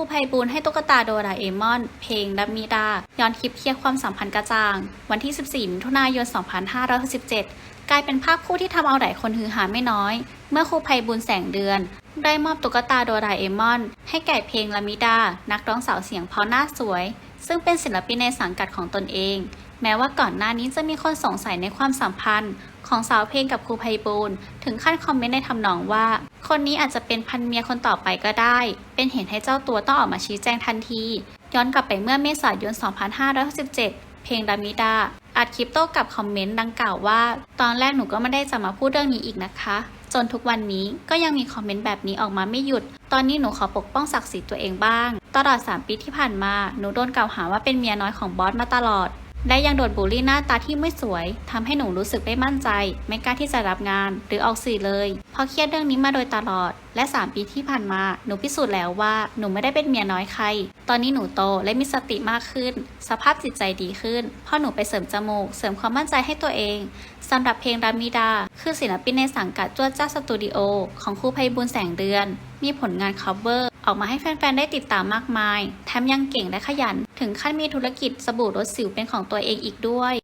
รูไพบูลให้ตุ๊กตาโดราเอมอน เพลงดัมมิดา ย้อนคลิปเคลียร์ความสัมพันธ์กระจ่าง วันที่ 14มิถุนายน 2567 กลายเป็นภาพคู่ที่ทำเอาหลายคนฮือฮาไม่น้อย เมื่อครูไพบูลแสงเดือน ได้มอบตุ๊กตาโดราเอมอน ให้แก่เพลงลามิดา นักร้องสาวเสียงเพราะหน้าสวย ซึ่งเป็นศิลปินในสังกัดของตนเอง แม้ว่าก่อนหน้านี้จะมีคนสงสัยในความสัมพันธ์ ของสาวเพลงกับครูไพบูลย์ถึงขั้นคอมเมนต์ในทำนองว่า คนนี้อาจจะเป็นพันเมียคนต่อไปก็ได้ เป็นเหตุให้เจ้าตัวต้องออกมาชี้แจงทันที ย้อนกลับไปเมื่อเมษายน 2567 เพลงดามิดาอัดคลิปโต้กับคอมเมนต์ดังกล่าวว่า ตอนแรกหนูก็ไม่ได้จะมาพูดเรื่องนี้อีกนะคะ จนทุกวันนี้ก็ยังมีคอมเมนต์แบบนี้ออกมาไม่หยุด ตอนนี้หนูขอปกป้องศักดิ์ศรีตัวเองบ้าง ตลอด 3 ปีที่ผ่านมา หนูโดนกล่าวหาว่าเป็นเมียน้อยของบอสมาตลอด และยังโดนบูลลี่หน้าตาที่ไม่สวยทำให้หนูรู้สึกไม่มั่นใจ ไม่กล้าที่จะรับงาน หรือออกสื่อเลยเพราะเครียดเรื่องนี้มาโดยตลอด และ 3 ปีที่ผ่านมาหนูพิสูจน์แล้วว่าหนูไม่ได้เป็นเมียน้อยใคร ตอนนี้หนูโตและมีสติมากขึ้น สภาพจิตใจดีขึ้นเพราะหนูไปเสริมจมูก เสริมความมั่นใจให้ตัวเองสำหรับเพลงรามิดา คือศิลปินในสังกัดจ้วจ้าสตูดิโอของครูไพบุญแสงเดือน มีผลงาน cover ออกมาให้แฟนๆ ได้ติดตามมากมาย แถมยังเก่งและขยัน ถึงขั้นมีธุรกิจสบู่รสสิวเป็นของตัวเองอีกด้วย